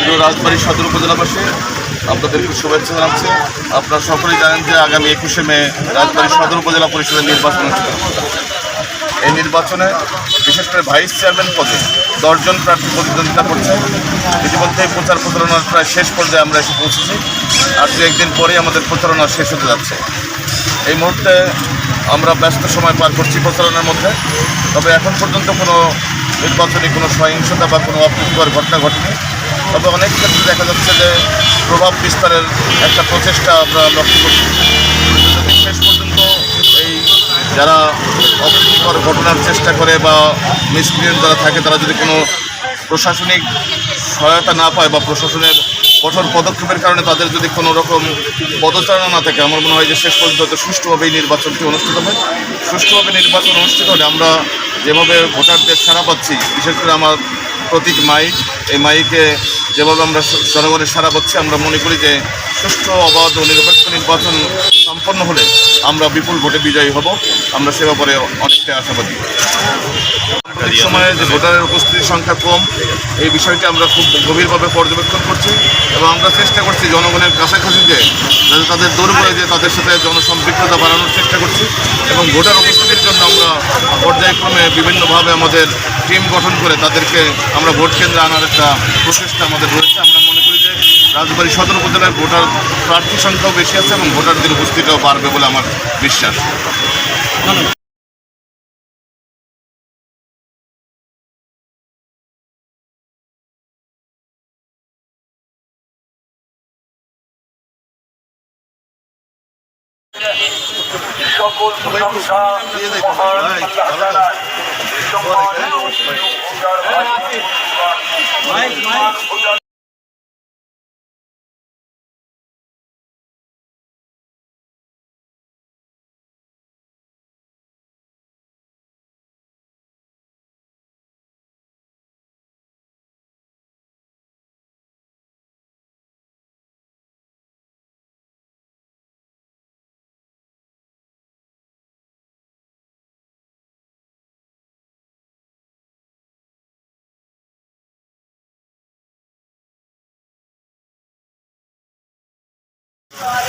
প্রিয় রাজবাড়ী সদর উপজেলাবাসী আপনাদেরকে শুভেচ্ছা জানাচ্ছি। আপনারা সকলেই জানেন যে আগামী একুশে মে রাজবাড়ী সদর উপজেলা পরিষদের নির্বাচন অনুষ্ঠিত এই নির্বাচনে বিশেষ করে ভাইস চেয়ারম্যান পদে দশজন প্রার্থী প্রতিদ্বন্দ্বিতা করছে। ইতিমধ্যে প্রচার প্রচারণার প্রায় শেষ পর্যায়ে আমরা এসে পৌঁছেছি। আর দু একদিন পরেই আমাদের প্রচারণা শেষ হতে যাচ্ছে। এই মুহূর্তে আমরা ব্যস্ত সময় পার করছি প্রচারণার মধ্যে। তবে এখন পর্যন্ত কোনো নির্বাচনী কোনো সহিংসতা বা কোনো অপ্রীতিকর ঘটনা ঘটেনি। তবে অনেক ক্ষেত্রে দেখা যাচ্ছে যে প্রভাব বিস্তারের একটা প্রচেষ্টা আমরা লক্ষ্য করছি। শেষ পর্যন্ত এই যারা অপ্রীতিকর ঘটনার চেষ্টা করে বা মিসক্রিয়েন্ট যারা থাকে, তারা যদি কোনো প্রশাসনিক সহায়তা না পায় বা প্রশাসনের কঠোর পদক্ষেপের কারণে তাদের যদি কোনো রকম পদচারণা না থাকে, আমার মনে হয় যে শেষ পর্যন্ত হয়তো সুষ্ঠুভাবে এই নির্বাচনটি অনুষ্ঠিত হবে। সুষ্ঠুভাবে নির্বাচন অনুষ্ঠিত হলে আমরা যেভাবে ভোটারদের সারা পাচ্ছি, বিশেষ করে আমার প্রতীক মাইক এই মাইকে যেভাবে আমরা জনগণের সারা পাচ্ছি, আমরা মনে করি যে সুষ্ঠু অবাধ ও নিরপেক্ষ নির্বাচন সম্পন্ন হলে আমরা বিপুল ভোটে বিজয়ী হব। আমরা সে ব্যাপারে অনেকটাই আশাবাদী। এই সময়ে যে ভোটারের উপস্থিতির সংখ্যা কম এই বিষয়টি আমরা খুব গভীরভাবে পর্যবেক্ষণ করছি এবং আমরা চেষ্টা করছি জনগণের কাছাকাছি যে যাতে তাদের দৌড়ে যে তাদের সাথে জনসম্পৃক্ততা বাড়ানোর চেষ্টা করছি এবং ভোটার উপস্থিতির জন্য আমরা পর্যায়ক্রমে বিভিন্নভাবে আমাদের টিম গঠন করে তাদেরকে আমরা ভোট কেন্দ্রে আনার একটা প্রচেষ্টা আমাদের রয়েছে। আমরা রাজবাড়ী সদর উপজেলার ভোটার প্রার্থী সংখ্যাও বেশি আছে এবং ভোটারদের উপস্থিতিটাও বাড়বে বলে আমার বিশ্বাস। সকল প্রশংসা God.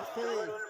আসছে আগামী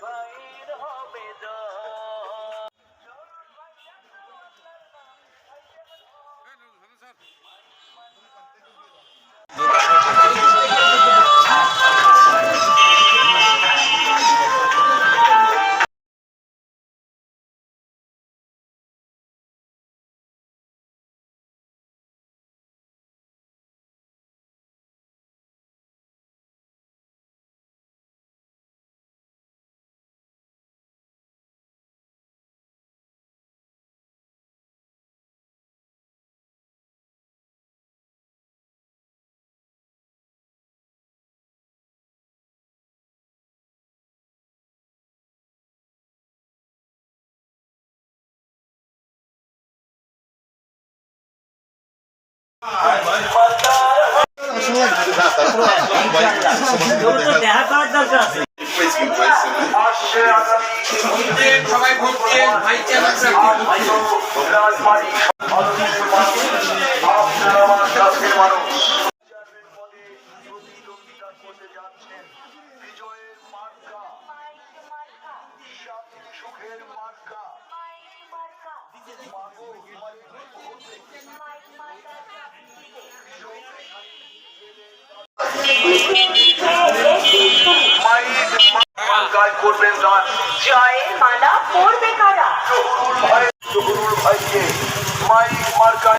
সবাই ভোট দিয়ে ভাই বিজয়ের মার্কা শান্তি সুখের মার্কা মাগো মার্কায় করবেন দান জয়ের মালা পড়বে কারা জহুরুল ভাই জহুরুল ভাইকে মাইক মার্কায়